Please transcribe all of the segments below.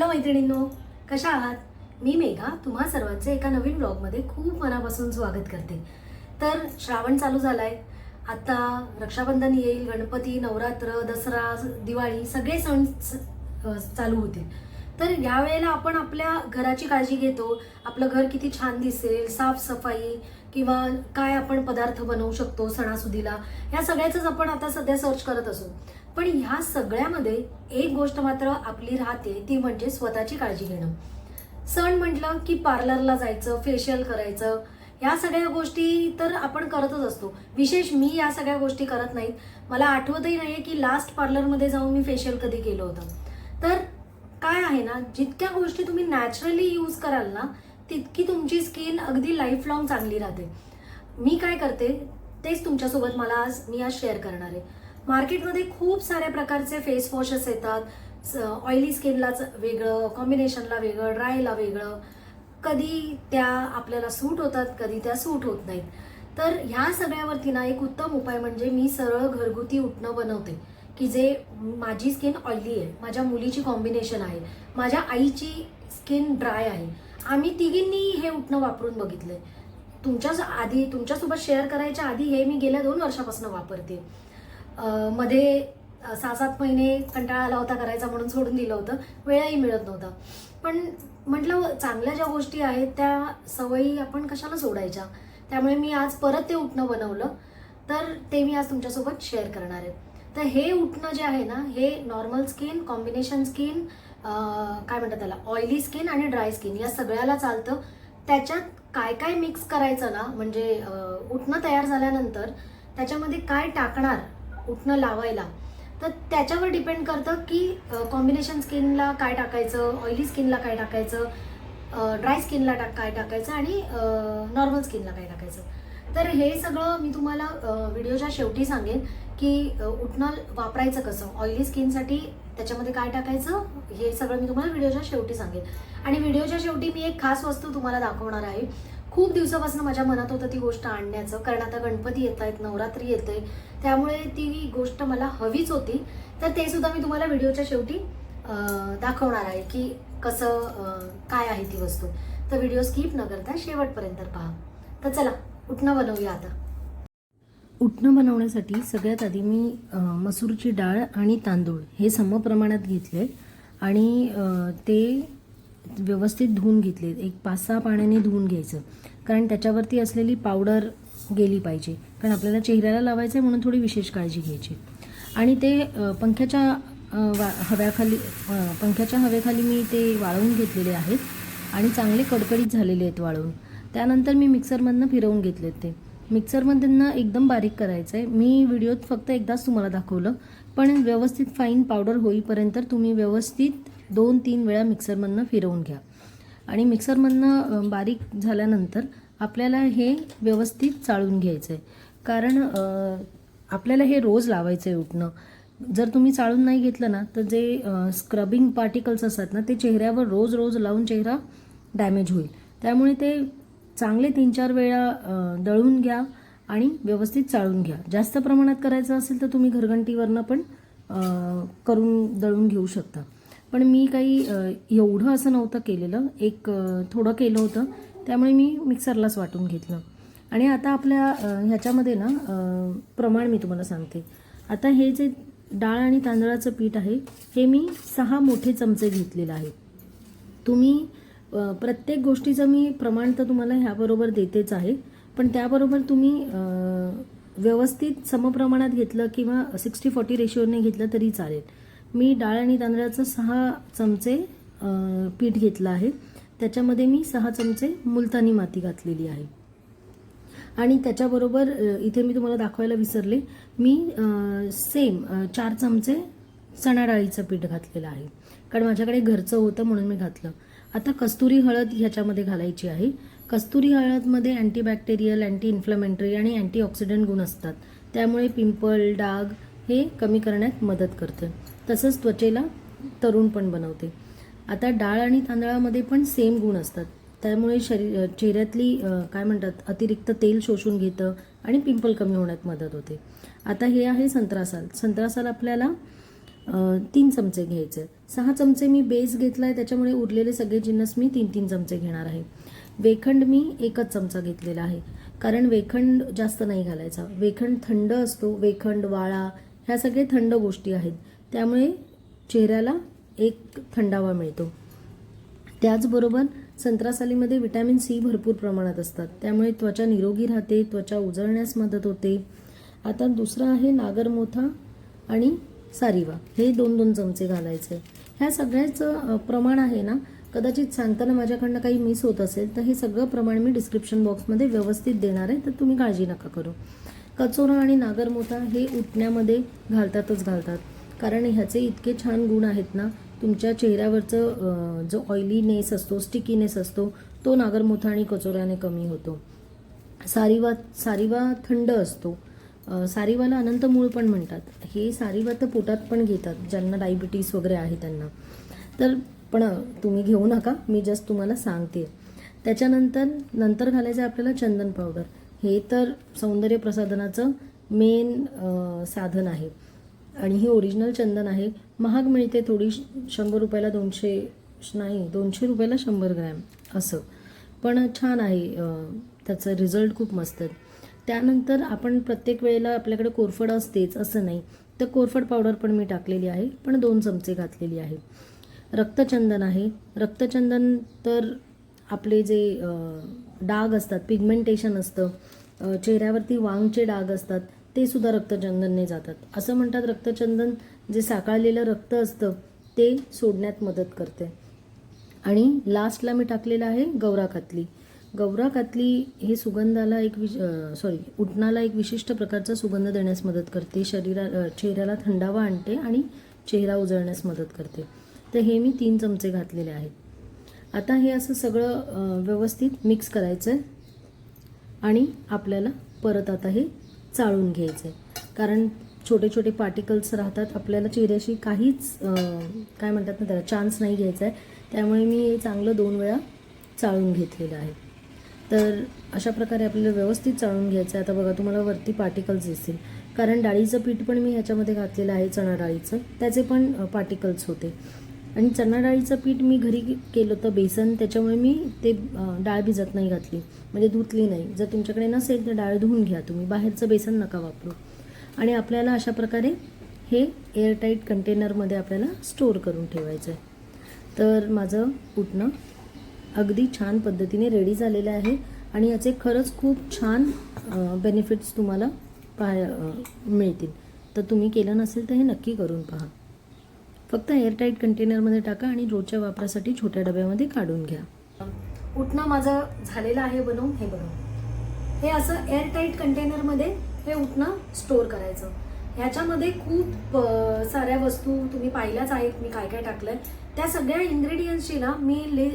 Hello मैत्रिणींनो कशा आहात? मी मेघा तुम्हा सर्वांचे एका नवीन ब्लॉगमध्ये खूप मनापासून स्वागत करते. तर श्रावण चालू झालाय. आता रक्षाबंधन येईल गणपती नवरात्र दसरा दिवाळी सगळे सण चालू होतील. तर यावेळेला आपण आपल्या घराची काळजी घेतो. आपलं घर किती छान दिसेल साफसफाई किंवा काय आपण पदार्थ बनवू शकतो सणासुदीला या सगळ्याच आपण आता सध्या सर्च करत असू. पण ह्या सगळ्यामध्ये एक गोष्ट मात्र आपली राहते ती म्हणजे स्वतःची काळजी घेणं. सण म्हटलं की पार्लरला जायचं फेशियल करायचं या सगळ्या गोष्टी तर आपण करतच असतो. विशेष मी या सगळ्या गोष्टी करत नाहीत. मला आठवतही नाहीये की लास्ट पार्लरमध्ये जाऊन मी फेशियल कधी केलं होतं. तर काय आहे ना जितक्या गोष्टी तुम्ही नॅचरली यूज कराल ना तितकी तुमची स्किन अगदी लाईफ लॉंग चांगली राहते. मी काय करते तेच तुमच्यासोबत मला आज मी आज शेअर करणार आहे. मार्केटमध्ये खूप साऱ्या प्रकारचे फेस वॉशेस येतात. ऑइली स्किनलाच वेगळं कॉम्बिनेशनला वेगळं ड्रायला वेगळं. कधी त्या आपल्याला सूट होतात कधी त्या सूट होत नाहीत. तर ह्या सगळ्यावरती ना एक उत्तम उपाय म्हणजे मी सरळ घरगुती उठणं बनवते. की जे माझी स्किन ऑइली आहे माझ्या मुलीची कॉम्बिनेशन आहे माझ्या आईची स्किन ड्राय आहे. आम्ही तिघींनी हे उठणं वापरून बघितलंय. तुमच्या आधी तुमच्यासोबत शेअर करायच्या आधी हे मी गेल्या दोन वर्षापासून वापरते. मध्ये सहा सात महिने कंटाळा आला होता करायचा म्हणून सोडून दिलं होतं. वेळही मिळत नव्हता. पण म्हटलं चांगल्या ज्या गोष्टी आहेत त्या सवयी आपण कशाला सोडायच्या? त्यामुळे मी आज परत ते उठणं बनवलं. तर ते मी आज तुमच्यासोबत शेअर करणार आहे. तर हे उठणं जे आहे ना हे नॉर्मल स्किन कॉम्बिनेशन स्किन काय म्हणतात त्याला ऑइली स्किन आणि ड्राय स्किन या सगळ्याला चालतं. त्याच्यात काय काय मिक्स करायचं ना म्हणजे उठणं तयार झाल्यानंतर त्याच्यामध्ये काय टाकणार उठणं लावायला तर त्याच्यावर डिपेंड करतं की कॉम्बिनेशन स्किनला काय टाकायचं ऑइली स्किनला काय टाकायचं ड्राय स्किनला टाक काय टाकायचं आणि नॉर्मल स्किनला काय टाकायचं. तर हे सगळं मी तुम्हाला व्हिडिओच्या शेवटी सांगेन की उठणं वापरायचं कसं ऑइली स्किनसाठी त्याच्यामध्ये काय टाकायचं? हे सगळं मी तुम्हाला व्हिडिओच्या शेवटी सांगेन. आणि व्हिडिओच्या शेवटी मी एक खास वस्तू तुम्हाला दाखवणार आहे. खूप दिवसापासून माझ्या मनात होतं ती गोष्ट आणण्याचं कारण आता गणपती येत आहेत नवरात्री येते त्यामुळे ती गोष्ट मला हवीच होती. तर ते सुद्धा मी तुम्हाला व्हिडिओच्या शेवटी दाखवणार आहे की कसं काय आहे ती वस्तू. तर व्हिडिओ स्किप न करता शेवटपर्यंत पहा. तर चला उठणं बनवूया आता. उठणं बनवण्यासाठी सगळ्यात आधी मी मसूरची डाळ आणि तांदूळ हे समप्रमाणात घेतले आणि ते व्यवस्थित धुवून घेतले. एक पाच सहा पाण्याने धुवून घ्यायचं. कारण त्याच्यावरती असलेली पावडर गेली पाहिजे. कारण आपल्याला चेहऱ्याला लावायचं आहे म्हणून थोडी विशेष काळजी घ्यायची. आणि ते पंख्याच्या वा हव्याखाली पंख्याच्या हवेखाली मी ते वाळवून घेतलेले आहेत. आणि चांगले कडकडीत झालेले आहेत वाळवून त्यानंतर मी मिक्सरमधनं फिरवून घेतलेत ते. मिक्सरमधनं एकदम बारीक करायचं आहे मी व्हिडिओत फक्त एकदाच तुम्हाला दाखवलं. पण व्यवस्थित फाईन पावडर होईपर्यंत तुम्ही व्यवस्थित दोन तीन वेळा मिक्सरमधनं फिरवून घ्या. आणि मिक्सरमधनं बारीक झाल्यानंतर आपल्याला हे व्यवस्थित चाळून घ्यायचं आहे कारण आपल्याला हे रोज लावायचं आहे उठणं. जर तुम्ही चाळून नाही घेतलं ना तर जे स्क्रबिंग पार्टिकल्स असतात ना ते चेहऱ्यावर रोज रोज लावून चेहरा डॅमेज होईल. त्यामुळे ते चांगले तीन चार वेळा दळून घ्या आणि व्यवस्थित चाळून घ्या. जास्त प्रमाणात करायचं असेल तर तुम्ही घरघंटीवरनं पण करून दळून घेऊ शकता. पण मी काही एवढं असं नव्हतं केलेलं. एक थोडं केलं होतं. त्यामुळे मी मिक्सरलाच वाटून घेतलं. आणि आता आपल्या ह्याच्यामध्ये ना प्रमाण मी तुम्हाला सांगते. आता हे जे डाळ आणि तांदळाचं पीठ आहे हे मी सहा मोठे चमचे घेतलेलं आहे तुम्ही प्रत्येक गोष्टीचं मी प्रमाण तर तुम्हाला ह्याबरोबर देतेच आहे. पण त्याबरोबर तुम्ही व्यवस्थित समप्रमाणात घेतलं किंवा सिक्स्टी फॉर्टी रेशिओने घेतलं तरी चालेल. मी डाळ आणि तांदळाचं सहा चमचे पीठ घेतलं आहे. त्याच्यामध्ये मी सहा चमचे मुलतानी माती घातलेली आहे. आणि त्याच्याबरोबर इथे मी तुम्हाला दाखवायला विसरले मी सेम चार चमचे चणा डाळीचं पीठ घातलेलं आहे. कारण माझ्याकडे घरचं होतं म्हणून मी घातलं. आता कस्तुरी हळद ह्याच्यामध्ये घालायची आहे. कस्तुरी हळदमध्ये अँटीबॅक्टेरियल अँटी इन्फ्लमेंटरी आणि अँटीऑक्सिडंट गुण असतात. त्यामुळे पिंपल डाग हे कमी करण्यात मदत करते. तसंच त्वचेला तरुण पण बनवते. आता डाळ आणि तांदळामध्ये पण सेम गुण असतात. त्यामुळे शरीर चेहऱ्यातली काय म्हणतात अतिरिक्त तेल शोषून घेतं आणि पिंपल कमी होण्यात मदत होते. आता हे आहे संत्रासाल संत्रासाल आपल्याला तीन चमचे घ्यायचे. सहा चमचे मी बेस घेतला आहे त्याच्यामुळे उरलेले सगळे जिन्नस मी तीन तीन चमचे घेणार आहे. वेखंड मी एकच चमचा घेतलेला आहे. कारण वेखंड जास्त नाही घालायचा. वेखंड थंड असतो वेखंड वाळा ह्या सगळे थंड गोष्टी आहेत. त्यामुळे चेहऱ्याला एक थंडावा मिळतो. त्याचबरोबर संत्रा सालीमध्ये विटॅमिन सी भरपूर प्रमाणात असतात. त्यामुळे त्वचा निरोगी राहते त्वचा उजळण्यास मदत होते. आता दुसरं आहे नागरमोथा आणि सारीवा हे दोन दोन चमचे घालायचे. ह्या सगळ्याचं प्रमाण आहे ना कदाचित सांगताना माझ्याकडनं काही मिस होत असेल तर हे सगळं प्रमाण मी डिस्क्रिप्शन बॉक्समध्ये व्यवस्थित देणार आहे तर तुम्ही काळजी नका करू. कचोरा आणि नागरमोथा हे उठण्यामध्ये घालतातच घालतात. कारण ह्याचे इतके छान गुण आहेत ना तुमच्या चेहऱ्यावरचं जो ऑइलीनेस असतो स्टिकीनेस असतो तो नागरमोथा आणि कचोऱ्याने कमी होतो. सारीवा सारीवा थंड असतो. सारीवाला अनंत मूळ पण म्हणतात. हे सारीवा तर पोटात पण घेतात ज्यांना डायबिटीस वगैरे आहे त्यांना. तर पण तुम्ही घेऊ नका मी जस्ट तुम्हाला सांगते. त्याच्यानंतर नंतर घालायचं आहे आपल्याला चंदन पावडर हे तर सौंदर्य प्रसाधनाचं मेन साधन आहे. आणि हे ओरिजिनल चंदन आहे. महाग मिळते थोडी शंभर रुपयाला दोनशे नाही दोनशे रुपयाला शंभर ग्रॅम असं. पण छान आहे त्याचं रिझल्ट खूप मस्त आहे. त्यानंतर आपण प्रत्येक वेळेला आपल्याकडे कोरफड असतेच असं नाही. तर कोरफड पावडर पण मी टाकलेली आहे पण दोन चमचे घातलेली आहे. रक्तचंदन आहे. रक्तचंदन तर आपले जे डाग असतात पिगमेंटेशन असतं चेहऱ्यावरती वांगचे डाग असतात ते सुद्धा रक्तचंदनने जातात. असं म्हणतात रक्तचंदन जे साकाळलेलं रक्त असतं ते सोडण्यात मदत करते. आणि लास्टला मी टाकलेलं आहे गौरा खातली गौराकातली हे सुगंधाला एक विश सॉरी उठणाला एक विशिष्ट प्रकारचा सुगंध देण्यास मदत करते. शरीरा चेहऱ्याला थंडावा आणते आणि चेहरा उजळण्यास मदत करते. तर हे मी तीन चमचे घातलेले आहेत. आता हे असं सगळं व्यवस्थित मिक्स करायचं आहे आणि आपल्याला परत आता हे चाळून घ्यायचं आहे कारण छोटे छोटे पार्टिकल्स राहतात आपल्याला चेहऱ्याशी काहीच काय म्हणतात ना त्याला चान्स नाही घ्यायचा आहे त्यामुळे मी हे चांगलं दोन वेळा चाळून घेतलेलं आहे. तर अशा प्रकारे आपल्याला व्यवस्थित चाळून घ्यायचं आहे. आता बघा तुम्हाला वरती पार्टिकल्स दिसतील कारण डाळीचं पीठ पण मी ह्याच्यामध्ये घातलेलं आहे चणा डाळीचं त्याचे पण पार्टिकल्स होते. आणि चणा डाळीचं पीठ मी घरी केलं होतं बेसन. त्याच्यामुळे मी ते डाळ भिजत नाही घातली. म्हणजे धुतली नाही. जर तुमच्याकडे नसेल तर डाळ धुवून घ्या तुम्ही. बाहेरचं बेसन नका वापरू. आणि आपल्याला अशा प्रकारे हे एअरटाईट कंटेनरमध्ये आपल्याला स्टोअर करून ठेवायचं आहे तर माझं उठणं अगदी छान पद्धतीने रेडी झालेलं आहे. आणि याचे खरंच खूप छान बेनिफिट्स तुम्हाला पाहाय मिळतील. तर तुम्ही केलं नसेल तर हे नक्की करून पहा. फक्त एअरटाईट कंटेनरमध्ये टाका आणि रोजच्या वापरासाठी छोट्या डब्यामध्ये काढून घ्या. उठणं माझं झालेलं आहे बनवून हे बनवून. हे असं एअरटाईट कंटेनरमध्ये हे उठणं स्टोअर करायचं. ह्याच्यामध्ये खूप साऱ्या वस्तू तुम्ही पाहिल्याच आहेत मी काय काय टाकलंय. त्या सगळ्या इन्ग्रेडियंट्सची ना मी लि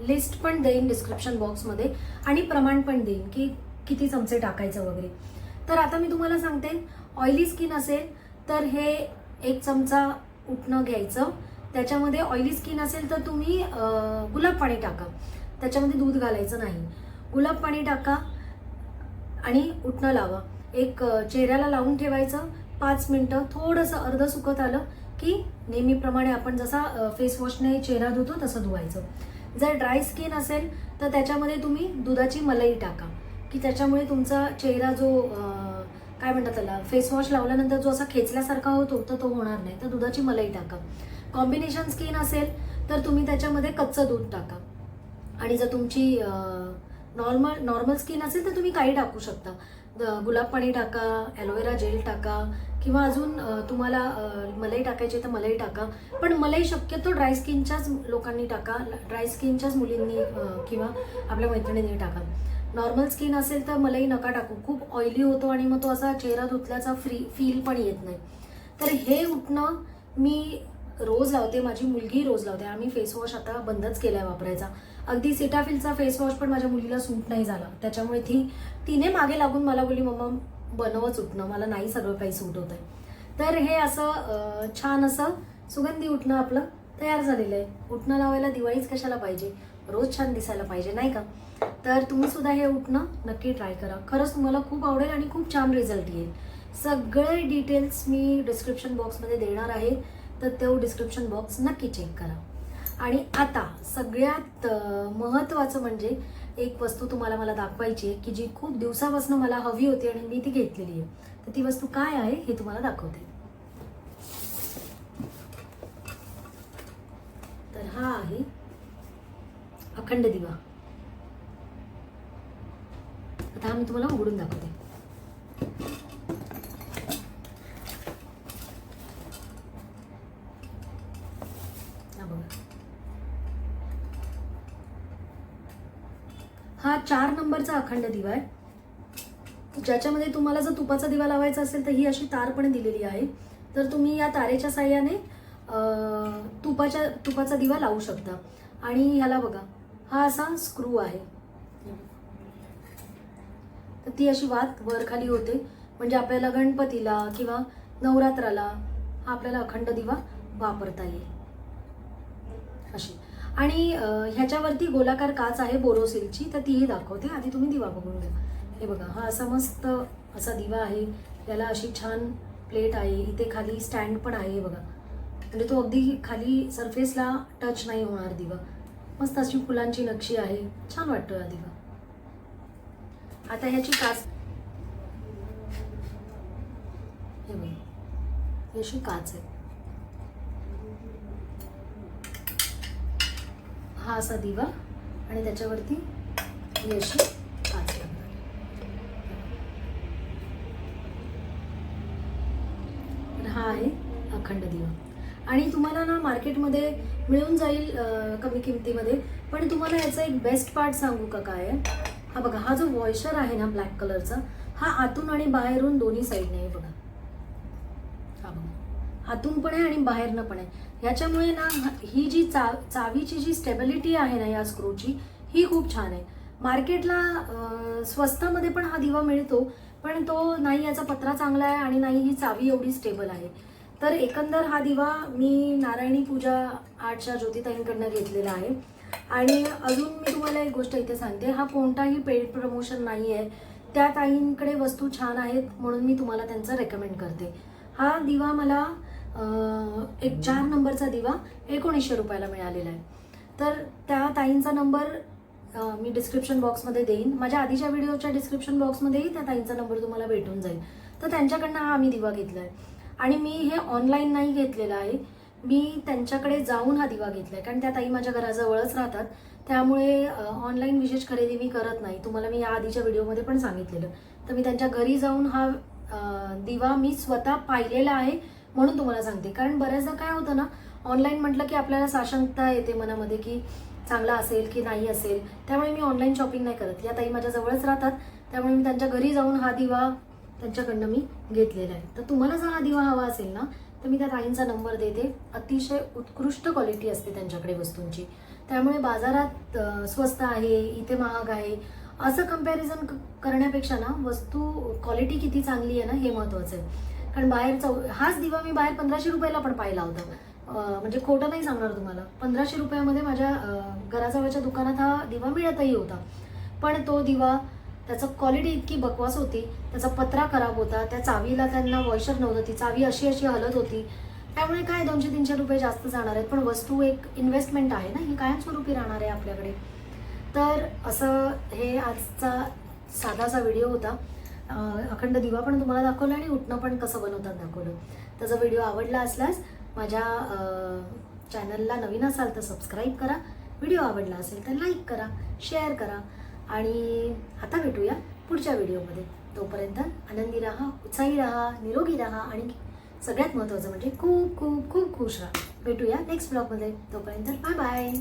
लिस्ट पण देईन डिस्क्रिप्शन बॉक्समध्ये आणि प्रमाण पण देईन की किती चमचे टाकायचं वगैरे. तर आता मी तुम्हाला सांगते ऑइली स्किन असेल तर हे एक चमचा उठणं घ्यायचं. त्याच्यामध्ये ऑइली स्किन असेल तर तुम्ही गुलाब पाणी टाका. त्याच्यामध्ये दूध घालायचं नाही. गुलाब पाणी टाका आणि उठणं लावा. एक चेहऱ्याला लावून ठेवायचं. पाच मिनटं थोडंसं अर्ध सुकत आलं की नेहमीप्रमाणे आपण जसा फेस वॉशने चेहरा धुतो तसं धुवायचं. जर ड्राय स्किन असेल तर त्याच्यामध्ये तुम्ही दुधाची मलाई टाका. की त्याच्यामुळे तुमचा चेहरा जो काय म्हणतात त्याला फेस वॉश लावल्यानंतर जो असा खेचल्यासारखा होतो तर तो होणार नाही. तर दुधाची मलाई टाका. कॉम्बिनेशन स्किन असेल तर तुम्ही त्याच्यामध्ये कच्चं दूध टाका. आणि जर तुमची नॉर्मल नॉर्मल स्किन असेल तर तुम्ही काही टाकू शकता. गुलाब पाणी टाका ॲलोवेरा जेल टाका किंवा अजून तुम्हाला मलाई टाकायची तर मलाई टाका. पण मलाई शक्यतो ड्राय स्किनच्याच लोकांनी टाका. ड्राय स्किनच्याच मुलींनी किंवा आपल्या मैत्रिणींनी टाका. नॉर्मल स्किन असेल तर मलाई नका टाकू. खूप ऑइली होतो आणि मग तो असा चेहरा धुतल्याचा फ्री फील पण येत नाही. तर हे उठणं मी रोज लावते. माझी मुलगी रोज लावते. आम्ही फेस वॉश आता बंदच केलाय वापरायचा. अगदी सिटाफिलचा फेस वॉश पण माझ्या मुलीला सूट नाही झाला. त्याच्यामुळे ती तिने मागे लागून मला बोलली मम्मा बनवं उठणं मला नाही सगळं काही सूट होत आहे. तर हे असं छान असं सुगंधी उठणं आपलं तयार झालेलं आहे. उठणं लावायला दिवाळीच कशाला पाहिजे? रोज छान दिसायला पाहिजे नाही का? तर तुम्ही सुद्धा हे उठणं नक्की ट्राय करा. खरंच तुम्हाला खूप आवडेल आणि खूप छान रिझल्ट येईल. सगळे डिटेल्स मी डिस्क्रिप्शन बॉक्समध्ये देणार आहे. तर तो डिस्क्रिप्शन बॉक्स नक्की चेक करा. आणि आता सगळ्यात महत्त्वाचं म्हणजे एक वस्तू तुम्हाला मला दाखवायची आहे की जी खूप दिवसापासून मला हवी होती आणि मी ती घेतलेली आहे. तर ती वस्तू काय आहे हे तुम्हाला दाखवते. तर हा आहे अखंड दिवा. आता हा मी तुम्हाला उघडून दाखवते हा बघा हा चार नंबरचा अखंड दिवा आहे. ज्याच्यामध्ये तुम्हाला जर तुपाचा दिवा लावायचा असेल तर ही अशी तार पण दिलेली आहे. तर तुम्ही या तारेच्या साह्याने तुपाच्या तुपाचा दिवा लावू शकता. आणि ह्याला बघा हा असा स्क्रू आहे. तर ती अशी वात वर खाली होते. म्हणजे आपल्याला गणपतीला किंवा नवरात्राला हा आपल्याला अखंड दिवा वापरता येईल. अशी. आणि ह्याच्यावरती गोलाकार काच आहे बोरोसिलची तर तीही दाखवते. आधी तुम्ही दिवा बघून घ्या. हे बघा हा असा मस्त असा दिवा आहे. याला अशी छान प्लेट आहे. इथे खाली स्टँड पण आहे हे बघा. म्हणजे तो अगदी खाली सरफेसला टच नाही होणार दिवा. मस्त अशी फुलांची नक्षी आहे. छान वाटतो हा दिवा. आता ह्याची काच हे बघा. ही अशी काच आहे. हा असा दिवा आणि त्याच्यावरती ही अशी पाच लागणार तर हा आहे अखंड दिवा. आणि तुम्हाला ना मार्केटमध्ये मिळून जाईल कमी किमतीमध्ये पण तुम्हाला याचा एक बेस्ट पार्ट सांगू का काय आहे? हा बघा हा जो वॉइशर आहे ना ब्लॅक कलरचा हा आतून आणि बाहेरून दोन्ही साईडने आहे बघा. आतून पण आहे आणि बाहेरनं पण आहे. ह्याच्यामुळे ना ही जी चा चावीची जी स्टेबिलिटी आहे ना या स्क्रूची ही खूप छान आहे. मार्केटला स्वस्तामध्ये पण हा दिवा मिळतो पण तो नाही याचा पत्रा चांगला आहे आणि नाही ही चावी एवढी स्टेबल आहे. तर एकंदर हा दिवा मी नारायणी पूजा आर्टच्या ज्योतिताईंकडनं घेतलेला आहे. आणि अजून मी तुम्हाला एक गोष्ट इथे सांगते हा कोणताही पेड प्रमोशन नाही आहे. त्या ताईंकडे वस्तू छान आहेत म्हणून मी तुम्हाला त्यांचं रेकमेंड करते. हा दिवा मला एक चार नंबरचा दिवा एकोणीसशे रुपयाला मिळालेला आहे. तर त्या ताईंचा नंबर मी डिस्क्रिप्शन बॉक्समध्ये देईन. माझ्या आधीच्या व्हिडिओच्या डिस्क्रिप्शन बॉक्समध्येही त्या ताईंचा नंबर तुम्हाला भेटून जाईल. तर त्यांच्याकडनं हा आम्ही दिवा घेतला आहे आणि मी हे ऑनलाईन नाही घेतलेलं आहे. मी त्यांच्याकडे जाऊन हा दिवा घेतला आहे कारण त्या ताई माझ्या घराजवळच राहतात. त्यामुळे ऑनलाईन विशेष खरेदी मी करत नाही. तुम्हाला मी या आधीच्या व्हिडिओमध्ये पण सांगितलेलं. तर मी त्यांच्या घरी जाऊन हा दिवा मी स्वतः पाहिलेला आहे. म्हणून तुम्हाला सांगते. कारण बऱ्याचदा काय होतं ना ऑनलाईन म्हटलं की आपल्याला साशंकता येते मनामध्ये की चांगला असेल की नाही असेल. त्यामुळे मी ऑनलाईन शॉपिंग नाही करत. या ताई माझ्या जवळच राहतात. त्यामुळे मी त्यांच्या घरी जाऊन हा दिवा त्यांच्याकडनं मी घेतलेला आहे. तर तुम्हाला जर हा दिवा हवा असेल ना तर मी त्या ताईंचा नंबर देते. अतिशय उत्कृष्ट क्वालिटी असते त्यांच्याकडे वस्तूंची. त्यामुळे बाजारात स्वस्त आहे इथे महाग आहे असं कंपॅरिझन करण्यापेक्षा ना वस्तू क्वालिटी किती चांगली आहे ना हे महत्त्वाचं आहे. कारण बाहेर चौ हाच दिवा मी बाहेर पंधराशे रुपयाला पण पाहिला होता. म्हणजे खोटं नाही सांगणार तुम्हाला. पंधराशे रुपयामध्ये माझ्या घराजवळच्या दुकानात हा दिवा मिळतही होता. पण तो दिवा त्याचं क्वालिटी इतकी बकवास होती त्याचा पत्रा खराब होता त्या चावीला त्यांना वॉशर नव्हतं ती चावी अशी अशी हलत होती. त्यामुळे काय दोनशे तीनशे रुपये जास्त जाणार आहेत पण वस्तू एक इन्व्हेस्टमेंट आहे ना ही कायमस्वरूपी राहणार आहे आपल्याकडे. तर असं हे आजचा साधासा व्हिडिओ होता. अखंड दिवा पण तुम्हाला दाखवलं आणि उठणं पण कसं बनवतात दाखवलं. त्याचा व्हिडिओ आवडला असल्यास माझ्या चॅनलला नवीन असाल तर सबस्क्राईब करा. व्हिडिओ आवडला असेल तर लाईक करा शेअर करा. आणि आता भेटूया पुढच्या व्हिडिओमध्ये तोपर्यंत आनंदी राहा उत्साही राहा निरोगी राहा आणि सगळ्यात महत्त्वाचं म्हणजे खूप खूप खूप खुश राहा. भेटूया नेक्स्ट ब्लॉगमध्ये तोपर्यंत बाय बाय